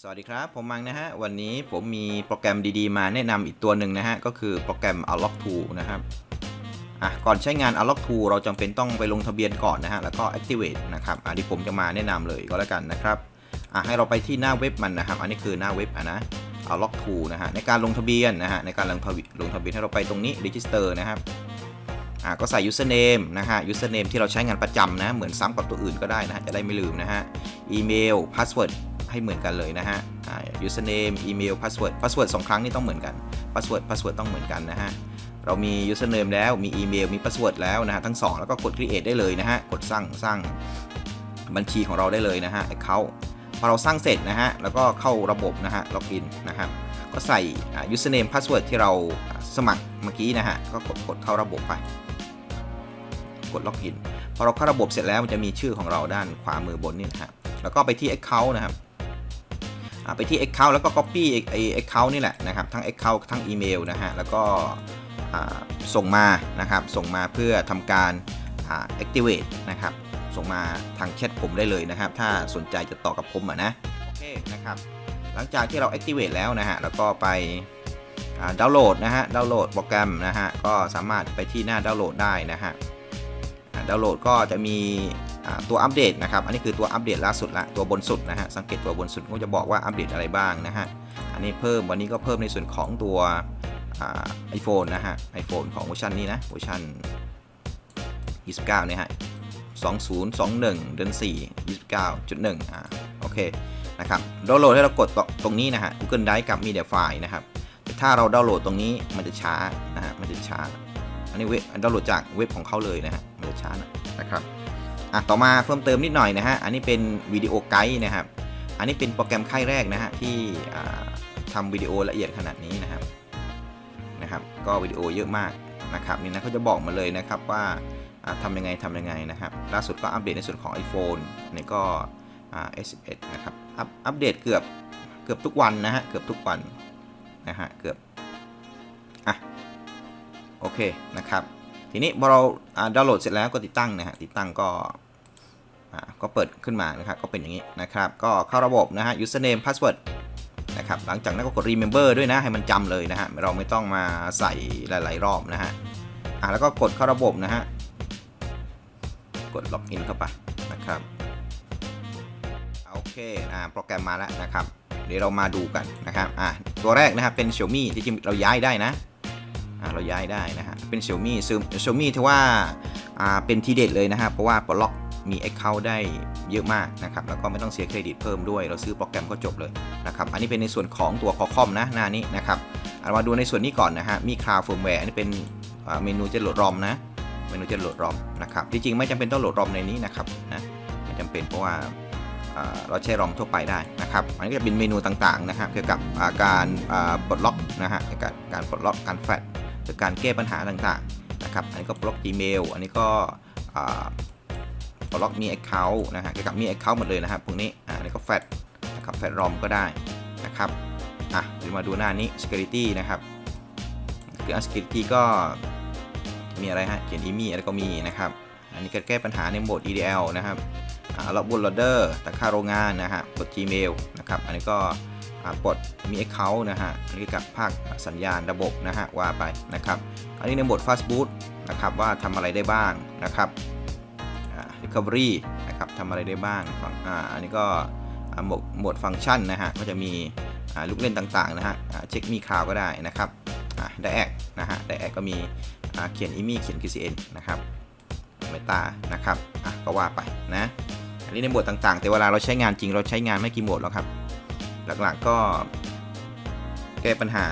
สวัสดีครับ ผมมังนะฮะ วันนี้ผมมีโปรแกรมดีๆ มาแนะนำอีกตัวหนึ่งนะฮะ ก็คือโปรแกรม Unlock t o นะครับ อะ ก่อนใช้งาน Unlock t o เราจำเป็นต้องไปลงทะเบียนก่อนนะฮะ แล้วก็ Activate นะครับ อันนี้ผมจะมาแนะนำเลยก็แล้วกันนะครับ อะ ให้เราไปที่หน้าเว็บมันนะครับ อันนี้คือหน้าเว็บอะนะ Unlock t o นะฮะ ในการลงทะเบียนนะฮะ ในการลงทะเบียนลงทะเบียนให้เราไปตรงนี้ Register นะครับ อะ ก็ใส่ username นะฮะ username ที่เราใช้งานประจำนะ เหมือนซ้ำกับตัวอื่นก็ได้นะฮะจะได้ไม่ลืมนะฮะอีเมล password ให้เหมือนกันเลยนะฮะอ่า username email password password สองครั้งนี่ต้องเหมือนกัน password password ต้องเหมือนกันนะฮะ เรามี username แล้ว มี email มี password แล้วนะฮะ ทั้งสองแล้วก็กด create ได้เลยนะฮะ กดสร้างสร้างบัญชีของเราได้เลยนะฮะ account พอเราสร้างเสร็จนะฮะ แล้วก็เข้าระบบนะฮะ login นะครับ ก็ใส่ username password ที่เราสมัครเมื่อกี้นะฮะ ก็กดกดเข้าระบบไป กด login พอเราเข้าระบบเสร็จแล้วมันจะมีชื่อของเราด้านขวามือบนนี่นะฮะ แล้วก็ไปที่ account นะครับ ไปที่ Account แล้วก็ Copy ไอ้ Account นี่แหละนะครับ ทั้ง Account ทั้งอีเมลนะฮะ แล้วก็ส่งมานะครับ ส่งมาเพื่อทำการอ่า Activate นะครับ ส่งมาทางแชทผมได้เลยนะครับ ถ้าสนใจจะต่อกับผมอะนะ โอเคนะครับ หลังจากที่เรา Activate แล้วนะฮะ แล้วก็ไปดาวน์โหลดนะฮะ ดาวน์โหลดโปรแกรมนะฮะ ก็สามารถไปที่หน้าดาวน์โหลดได้นะฮะ ดาวน์โหลดก็จะมี ตัวอัปเดตนะครับ อันนี้คือตัวอัปเดตล่าสุดละตัวบนสุดนะฮะ สังเกตตัวบนสุดก็จะบอกว่าอัปเดตอะไรบ้างนะฮะ อันนี้เพิ่มวันนี้ก็เพิ่มในส่วนของตัวไอโฟนนะฮะไอโฟนของเวอร์ชันนี้นะเวอร์ชัน29เนี่ยฮะ2021 เดือน4 29.1อ่าโอเคนะครับดาวน์โหลดให้เรากดตตรงนี้นะฮะ Google Drive กับ Media File นะครับแต่ถ้าเราดาวน์โหลดตรงนี้มันจะช้านะฮะมันจะช้า อันนี้เว็บดาวน์โหลดจากเว็บของเขาเลยนะฮะมันจะช้านะนะครับ อะต่อมาเพิ่มเติมนิดหน่อยนะฮะ อันนี้เป็นวิดีโอไกด์นะครับ อันนี้เป็นโปรแกรมค่ายแรกนะฮะที่อ่าทำวิดีโอละเอียดขนาดนี้นะครับ นะครับ ก็วิดีโอเยอะมากนะครับนี่นะเขาจะบอกมาเลยนะครับว่าอ่าทำยังไงทำยังไงนะครับ ล่าสุดก็อัปเดตในส่วนของ iPhone นี่ก็อ่า S11 นะครับอัปอัปเดตเกือบเกือบทุกวันนะฮะ เกือบทุกวันนะฮะ เกือบ อะ โอเคนะครับ ทีนี้พอเราดาวน์โหลดเสร็จแล้วก็ติดตั้งนะฮะ ติดตั้งก็ ก็เปิดขึ้นมานะครับก็เป็นอย่างนี้นะครับ ก็เข้าระบบนะฮะ username password นะครับหลังจากนั้นก็กด remember ด้วยนะให้มันจำเลยนะฮะเราไม่ต้องมาใส่หลาย ๆ รอบนะฮะอ่าแล้วก็กดเข้าระบบนะฮะกด login เข้าไปนะครับโอเคอ่าโปรแกรมมาแล้วนะครับเดี๋ยวเรามาดูกันนะครับอ่าตัวแรกนะครับเป็น Xiaomi ที่จริงเราย้ายได้นะอ่าเราย้ายได้นะฮะเป็น Xiaomi ซึ่ง Xiaomi ถือว่าอ่าเป็นทีเด็ดเลยนะฮะเพราะว่าปลดล็อก มี Account ได้เยอะมากนะครับแล้วก็ไม่ต้องเสียเครดิตเพิ่มด้วย เราซื้อโปรแกรมก็จบเลยนะครับอันนี้เป็นในส่วนของตัวคอคอมนะหน้านี้นะครับเอามาดูในส่วนนี้ก่อนนะฮะมี Cloud Firmware อันนี้เป็นเมนูจะโหลดรอมนะเมนูจะโหลดรอมนะครับจริงๆไม่จำเป็นต้องโหลดรอมในนี้นะครับนะไม่จำเป็นเพราะว่าเราใช้รอมทั่วไปได้นะครับอันนี้จะเป็นเมนูต่างๆนะฮะเกี่ยวกับาการาปลดล็อกนะฮะเกี่ยวกับการปลดล็อกการแฟลชหรือการแก้ปัญหาต่างๆนะครับอันนี้ก็บล็อก Gmail อันนี้ก็ บล็อกมี Account นะฮะเกี่ยวกับมี Account หมดเลยนะครับพวกนี้อ่านนี้ก็แฟลนะครับแฟลรอมก็ได้นะครับอะเดี๋ยวมาดูหน้านี้ Security นะครับคือ Security ก็มีอะไรฮะเขียนอีมีอะไรก็มีนะครับ อันนี้ก็แก้ปัญหาในโหมด EDL นะครับอ่าล็อกบูลโหลเดอร์ตั้งค่าโรงงานนะฮะกด Gmail นะครับ อันนี้ก็อ่ากดมี Account นะฮะอันนี้กับภาคสัญญาณระบบนะฮะว่าไปนะครับ อันนี้ในโหมด Fast Boot นะครับว่าทำอะไรได้บ้างนะครับ Recovery นะครับทำอะไรได้บ้างฝั่งอ่าอันนี้ก็โหมดหมดฟังก์ชันนะฮะก็จะมีลูกเล่นต่างๆนะฮะเช็คมีคลาวก็ได้นะครับไดแอกนะฮะไดแอกก็มีเขียนอีมี่เขียน QCN นะครับเมตานะครับอะก็ว่าไปนะอันนี้ในโหมดต่างๆ แต่เวลาเราใช้งานจริงเราใช้งานไม่กี่โหมดหรอกครับ หลักๆก็แก้ปัญหา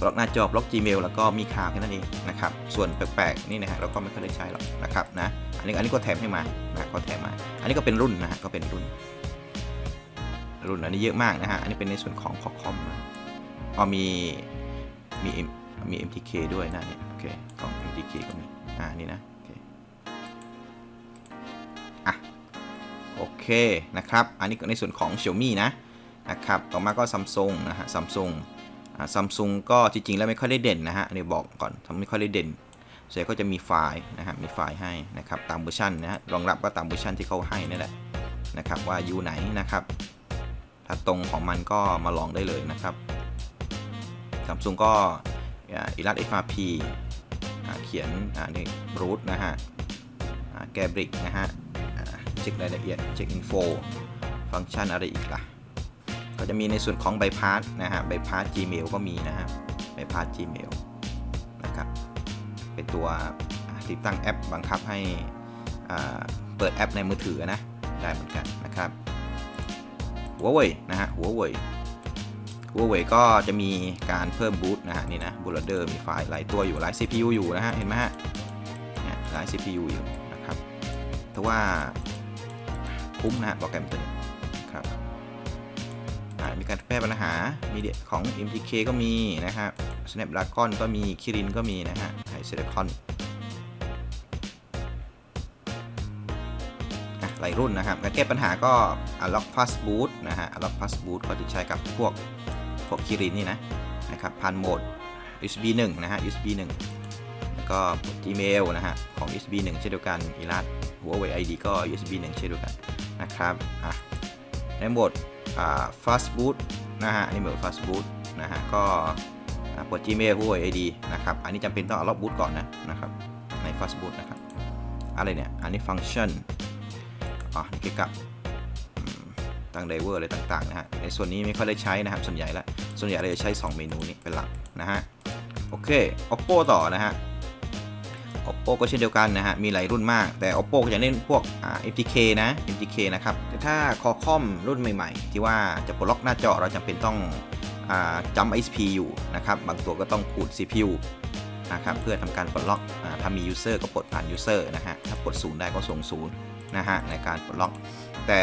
บล็อกหน้าจอบล็อก Gmail แล้วก็มีข่าวแค่นั้นเองนะครับ ส่วนแปลกๆนี่นะฮะเราก็ไม่ค่อยได้ใช้หรอกนะครับนะ อันนี้อันนี้ก็แถมให้มานะก็แถมมา อันนี้ก็เป็นรุ่นนะฮะก็เป็นรุ่น รุ่นอันนี้เยอะมากนะฮะอันนี้เป็นในส่วนของคอคอมนะอ๋อมีมีมี MTK ด้วยนะเนี่ยโอเคของ MTK ก็มีอ่านี่นะโอเคอะโอเคนะครับ อันนี้ก็ในส่วนของ Xiaomi นะนะครับต่อมาก็ Samsung นะฮะ Samsung อ่า Samsung ก็จริงๆแล้วไม่ค่อยได้เด่นนะฮะอันนี้บอกก่อนทำไม่ค่อยได้เด่น ส่วนใหญ่ก็จะมีไฟล์นะฮะมีไฟล์ให้นะครับตามเวอร์ชันนะฮะรองรับก็ตามเวอร์ชันที่เขาให้นั่นแหละนะครับว่าอยู่ไหนนะครับ ถ้าตรงของมันก็มาลองได้เลยนะครับซัมซุงก็อิลัด FRP อ่าเขียนอ่านี่รูทนะฮะแกบริกนะฮะเช็ครายละเอียดเช็คอินโฟฟังก์ชันอะไรอีกล่ะ ก็จะมีในส่วนของ bypass นะฮะ bypass Gmail ก็มีนะฮะ bypass Gmail นะครับ เป็นตัวติดตั้งแอป บังคับให้เปิดแอปในมือถือนะ ได้เหมือนกันนะครับหัวเว่ยนะฮะหัวเว่ยหัวเว่ยก็จะมีการเพิ่มบูตนะฮะนี่นะบูเดอร์มีไฟล์หลายตัวอยู่หลาย CPU อยู่นะฮะเห็นไหมฮะเนี่ยหลาย CPU อยู่นะครับแต่ว่าคุ้มนะฮะโปรแกรมตัวนี้นะครับมีการแก้ปัญหามีเดียของ MTK ก็มีนะครับ Snapdragon ก็มี Kirin ก็มีนะฮะไฮเซเลคอนหลายรุ่นนะครับการแก้ปัญหาก็ Unlock Fast Boot นะฮะ Unlock Fast Boot ก็จะใช้กับพวกพวก Kirin นี่นะนะครับผ่านโหมด USB 1 นะฮะ USB 1 แล้วก็ Gmail นะฮะ ของ USB 1 เช่นเดียวกัน i l a s Huawei ID ก็ USB 1 เช่นเดียวกันนะครับอะในโหมด fast boot นะฮะอันนี้เหมือน fast boot นะฮะก็ อ่าเปิด Gmail Huawei ID นะครับ อันนี้จำเป็นต้องเอาล็อกบูตก่อนนะนะครับ ใน fast boot นะครับ อะไรเนี่ย อันนี้ฟังก์ชันอ๋อเกี่ยวกับตั้งไดเวอร์อะไรต่างๆนะฮะ ในส่วนนี้ไม่ค่อยได้ใช้นะครับ ส่วนใหญ่ละ ส่วนใหญ่เราจะใช้ 2 เมนูนี้เป็นหลักนะฮะ โอเค Oppo ต่อนะฮะ Oppo ก็เช่นเดียวกันนะฮะ มีหลายรุ่นมาก แต่ Oppo ก็จะเน้นพวกอ่า MTK นะ MTK นะครับ แต่ถ้า Qualcomm รุ่นใหม่ ๆ ที่ว่าจะปลดล็อกหน้าจอเราจำเป็นต้อง จำ ISP อยู่นะครับ บางตัวก็ต้องขูด CPU นะครับเพื่อทำการปลดล็อกอถ้ามี User ก็ปลดผ่าน User นะฮะ ถ้าปลดศูนย์ได้ก็ส่งศูนย์นะฮะในการปลดล็อก แต่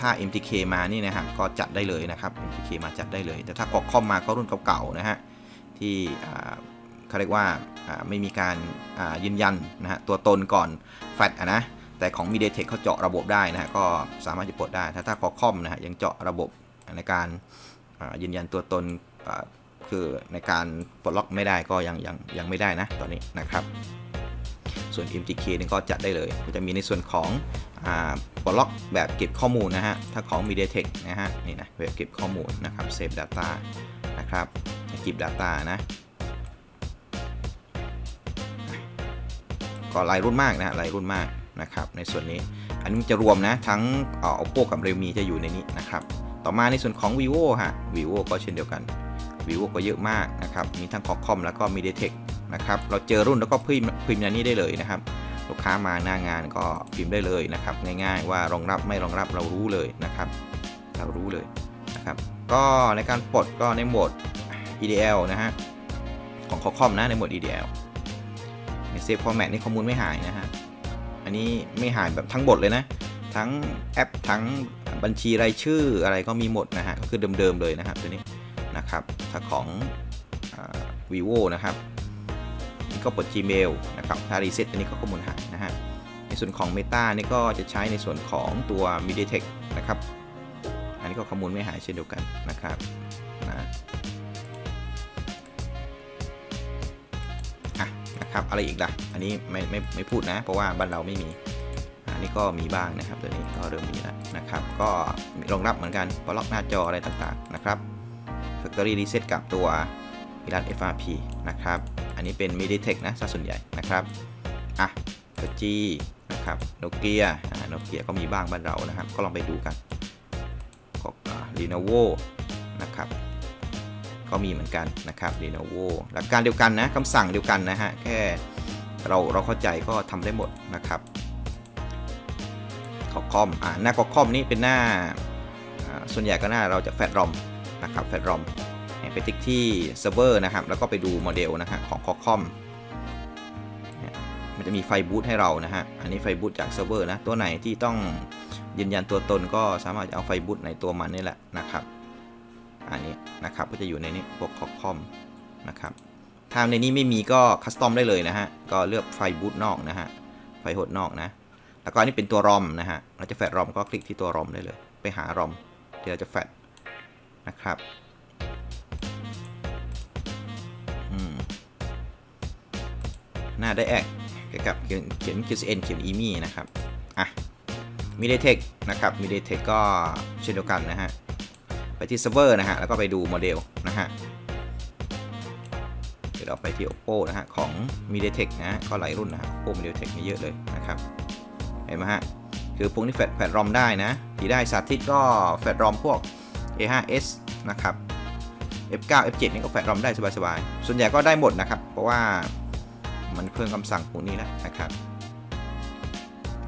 ถ้า MTK มานี่นะฮะก็จัดได้เลยนะครับ MTK มาจัดได้เลย แต่ถ้า Qualcomm มาก็รุ่นเก่าๆนะฮะที่เขาเรียกว่าไม่มีการยืนยันนะฮะตัวตนก่อนแฟตอะนะแต่ของ MediaTek เขาเจาะระบบได้นะฮะก็สามารถจะปลดได้ ถ้าถ้า Qualcomm นะฮะยังเจาะระบบในการ ยืนยันตัวตนคือในการปลดล็อกไม่ได้ก็ยังยังยังไม่ได้นะตอนนี้นะครับ ส่วน MTK นี่ก็จัดได้เลย ก็จะมีในส่วนของปลดล็อกแบบเก็บข้อมูลนะฮะ ถ้าของ MediaTek นะฮะนี่นะแบบเก็บข้อมูลนะครับ Save Data นะครับเก็บ Data นะก็หลายรุ่นมากนะฮะหลายรุ่นมากนะครับในส่วนนี้อันนี้จะรวมนะทั้งเอ่อ oppo กับ realme จะอยู่ในนี้นะครับ ต่อมาในส่วนของ vivo ฮะ vivo ก็เช่นเดียวกัน vivo ก็เยอะมากนะครับ มีทั้ง qualcomm แล้วก็ mediatek นะครับ เราเจอรุ่นแล้วก็พิมพ์พิมพ์ในนี้ได้เลยนะครับ ลูกค้ามาหน้างานก็พิมพ์ได้เลยนะครับ ง่ายๆ ว่ารองรับไม่รองรับเรารู้เลยนะครับ เรารู้เลยนะครับ ก็ในการปลดก็ในโหมด EDL นะฮะ ของ qualcomm นะในโหมด EDL ในเซฟฟอร์แมตนี่ข้อมูลไม่หายนะฮะ อันนี้ไม่หายแบบทั้งหมดเลยนะ ทั้งแอปทั้ง บัญชีรายชื่ออะไรก็มีหมดนะฮะก็คือเดิมๆเลยนะครับตัวนี้นะครับถ้าของอ vivo นะครับนี่ก็เปิด Gmail นะครับถ้ารีเซ็ตอันนี้ก็ข้อมูลหายนะฮะในส่วนของ Meta นี่ก็จะใช้ในส่วนของตัว MediaTek นะครับ อันนี้ก็ข้อมูลไม่หายเช่นเดียวกันนะครับนะอะนะครับอะไรอีกล่ะ อันนี้ไม่ไม่ไม่พูดนะ เพราะว่าบ้านเราไม่มี อันนี้ก็มีบ้างนะครับตัวนี้ก็เริ่มมีแล้วนะครับ ก็รองรับเหมือนกันปลดล็อกหน้าจออะไรต่างๆนะครับ Factory Reset กับตัว i l a n FRP นะครับ อันนี้เป็น MediaTek นะซะส่วนใหญ่นะครับ อะ LG นะครับโนเกียโนเกียก็มีบ้างบ้านเรานะครับ ก็ลองไปดูกันก็ลีโนโวนะครับก็มีเหมือนกันนะครับ Lenovo หลักการเดียวกันนะคำสั่งเดียวกันนะฮะ แค่เราเราเข้าใจก็ทำได้หมดนะครับ ขอคอมอ่าหน้าคอคอมนี่เป็นหน้าส่วนใหญ่ก็หน้าเราจะแฟดรอมนะครับแฟดรอมไปติ๊กที่เซิร์ฟเวอร์นะครับแล้วก็ไปดูโมเดลนะฮะของคอคอมมันจะมีไฟบูตให้เรานะฮะอันนี้ไฟบูตจากเซิร์ฟเวอร์นะตัวไหนที่ต้องยืนยันตัวตนก็สามารถจะเอาไฟบูตในตัวมันนี่แหละนะครับอันนี้นะครับก็จะอยู่ในนี้พวกคอคอมนะครับถ้าในนี้ไม่มีก็คัสตอมได้เลยนะฮะก็เลือกไฟบูตนอกนะฮะไฟหดนอกนะ แล้วก็อันนี้เป็นตัวรอมนะฮะ เราจะแฟดรอมก็คลิกที่ตัวรอมได้เลย ไปหารอมที่เราจะแฟดนะครับหน้าได้แอกเกี่ยวกับเขียนเขียน QCN เขียน EMI นะครับ อะ MediaTek นะครับ MediaTek ก็เช่นเดียวกันนะฮะ ไปที่เซิร์ฟเวอร์นะฮะ แล้วก็ไปดูโมเดลนะฮะ เดี๋ยวเราไปที่ oppo นะฮะ ของ mediatek นะ ก็หลายรุ่นนะฮะ oppo mediatek มีเยอะเลยนะครับ เห็นไหมฮะ คือพวกนี้แฟลชแฟลชรอมได้นะที่ได้สาธิตก็แฟลชรอมพวก A5s นะครับ F9 F7 นี่ก็แฟลชรอมได้สบายๆ ส่วนใหญ่ก็ได้หมดนะครับ เพราะว่ามันเพิ่มคำสั่งพวกนี้แล้วนะครับ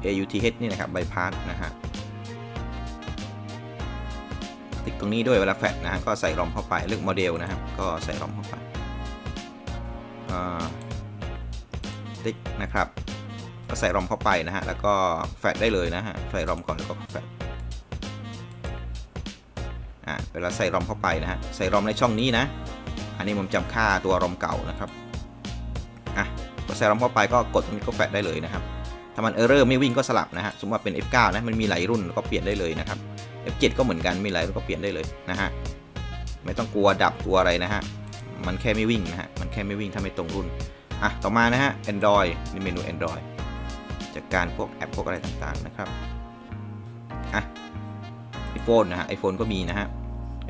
AUTH นี่นะครับ bypass นะฮะติ๊กตรงนี้ด้วยเวลาแฟลชนะฮะก็ใส่รอมเข้าไปเลือกโมเดลนะครับ ก็ใส่รอมเข้าไปติ๊กนะครับ ก็ใส่รอมเข้าไปนะฮะ แล้วก็แฟลชได้เลยนะฮะ ใส่รอมก่อนแล้วก็แฟลชอ่าเวลาใส่รอมเข้าไปนะฮะ ใส่รอมในช่องนี้นะ อันนี้ผมจำค่าตัวรอมเก่านะครับ อะพอใส่รอมเข้าไปก็กดตรงนี้ก็แฟลชได้เลยนะครับ ถ้ามันเออร์เรอร์ไม่วิ่งก็สลับนะฮะ สมมติว่าเป็น F9 นะ มันมีหลายรุ่นก็เปลี่ยนได้เลยนะครับ F7 ก็เหมือนกัน มีหลายรุ่นก็เปลี่ยนได้เลยนะฮะ ไม่ต้องกลัวดับกลัวอะไรนะฮะ มันแค่ไม่วิ่งนะฮะ มันแค่ไม่วิ่งถ้าไม่ตรงรุ่น อะ ต่อมานะฮะ Android ในเมนู Android จัดการพวกแอปพวกอะไรต่างๆนะครับอะ iPhone นะฮะ iPhone ก็มีนะฮะ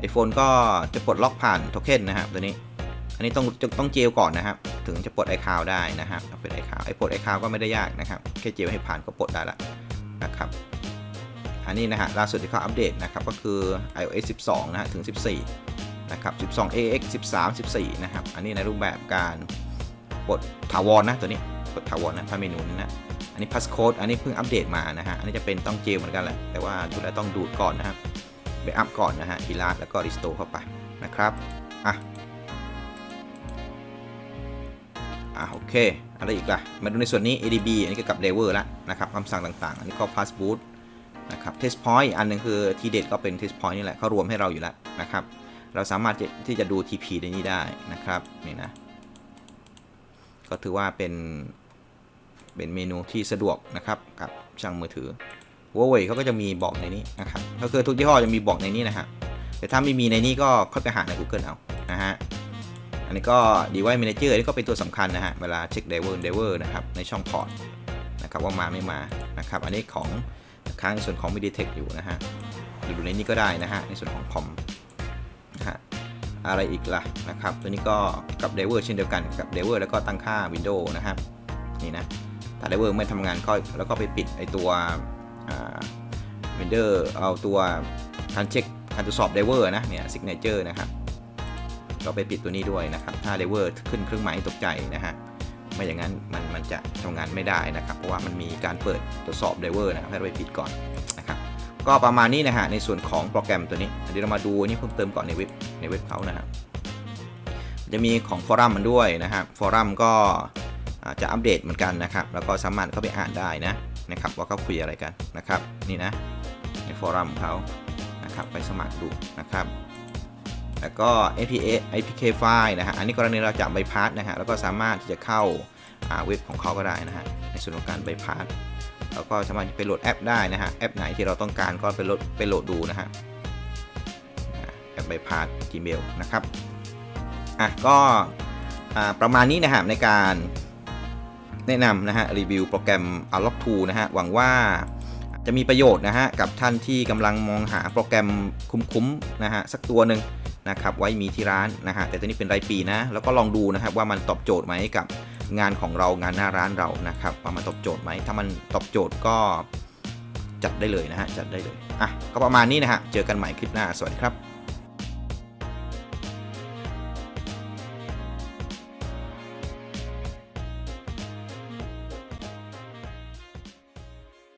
iPhone ก็จะปลดล็อกผ่านโทเค็นนะครับตัวนี้ อันนี้ต้องต้องเจลก่อนนะครับ ถึงจะปลด iCloud ได้นะครับเอาเป็น iCloud ไอปลด iCloud ก็ไม่ได้ยากนะครับ แค่เจลให้ผ่านก็ปลดได้ละนะครับ อันนี้นะฮะล่าสุดที่เขาอัปเดตนะครับ ก็คือ iOS 12 นะฮะถึง 14 นะครับ 12 AX 13 14 นะครับ อันนี้ในรูปแบบการปลดถาวรนะตัวนี้ ปลดถาวรนะถ้าเมนูนี้นะ อันนี้ passcode อันนี้เพิ่งอัปเดตมานะฮะ อันนี้จะเป็นต้องเจลเหมือนกันแหละ แต่ว่าดูแลวต้องดูดก่อนนะครับไปอัพก่อนนะฮะอีลาสแล้วก็ restore เข้าไปนะครับ อะ อะโอเค อะไรอีกล่ะ มาดูในส่วนนี้ adb อันนี้เกี่ยวกับ driver ละนะครับคำสั่งต่างๆ อันนี้ก็ fast boot นะครับ test point อันหนึงคือทีเด็ดก็เป็น test point นี่แหละเขารวมให้เราอยู่แล้วนะครับ เราสามารถที่จะดู TP ในนี้ได้นะครับ นี่นะ ก็ถือว่าเป็น เป็นเมนูที่สะดวกนะครับกับช่างมือถือ Huawei เขาก็จะมีบอกในนี้นะครับก็คือทุกยี่ห้อจะมีบอกในนี้นะฮะแต่ถ้าไม่มีในนี้ก็ค่อยไปหาใน Google เอานะฮะอันนี้ก็ device manager นี่ก็เป็นตัวสำคัญนะฮะเวลาเช็ค driver driver นะครับในช่องพอร์ตนะครับว่ามาไม่มานะครับอันนี้ของค้างในส่วนของ MediaTek อยู่นะฮะหรือดูในนี้ก็ได้นะฮะในส่วนของคอมนะฮะอะไรอีกล่ะนะครับตัวนี้ก็กับ driver เช่นเดียวกันกับ driver แล้วก็ตั้งค่า Windows นะครับนี่นะ ถ้า driver ไม่ทำงานก็แล้วก็ไปปิดไอตัวเวนเดอร์เอาตัวการเช็คการตรวจสอบ driver นะเนี่ย signature นะครับก็ไปปิดตัวนี้ด้วยนะครับ ถ้าเลเวอร์ขึ้นเครื่องหมายตกใจนะฮะไม่อย่างนั้นมันมันจะทำงานไม่ได้นะครับ เพราะว่ามันมีการเปิดตรวจสอบเลเวอร์นะครับให้เราไปปิดก่อนนะครับก็ประมาณนี้นะฮะในส่วนของโปรแกรมตัวนี้เดี๋ยวเรามาดูนนี้เพิ่มเติมก่อนในเว็บในเว็บเขานะครับจะมีของฟอรัมมันด้วยนะครับฟอรัมก็ จะอัปเดตเหมือนกันนะครับ แล้วก็สามารถเข้าไปอ่านได้นะนะครับว่าเขาคุยอะไรกันนะครับ นี่นะในฟอรัมของเขานะครับไปสมัครดูนะครับ แล้วก็ APA APK ไฟล์นะฮะอันนี้กรณีเราจะใบพาสนะฮะแล้วก็สามารถที่จะเข้าเว็บของเขาก็ได้นะฮะในส่วนของการใบพาสแล้วก็สามารถไปโหลดแอปได้นะฮะแอปไหนที่เราต้องการก็ไปโหลดไปโหลดดูนะฮะแอปใบพาส Gmail นะครับอะก็ประมาณนี้นะฮะในการ แนะนำนะฮะรีวิวโปรแกรม Unlock 2นะฮะหวังว่าจะมีประโยชน์นะฮะกับท่านที่กำลังมองหาโปรแกรมคุ้มๆนะฮะสักตัวหนึ่งนะครับไว้มีที่ร้านนะฮะแต่ตัวนี้เป็นรายปีนะ แล้วก็ลองดูนะครับว่ามันตอบโจทย์ไหมกับงานของเรางานหน้าร้านเรานะครับว่ามันตอบโจทย์ไหมถ้ามันตอบโจทย์ก็จัดได้เลยนะฮะจัดได้เลยอะก็ประมาณนี้นะฮะเจอกันใหม่คลิปหน้าสวัสดีครับ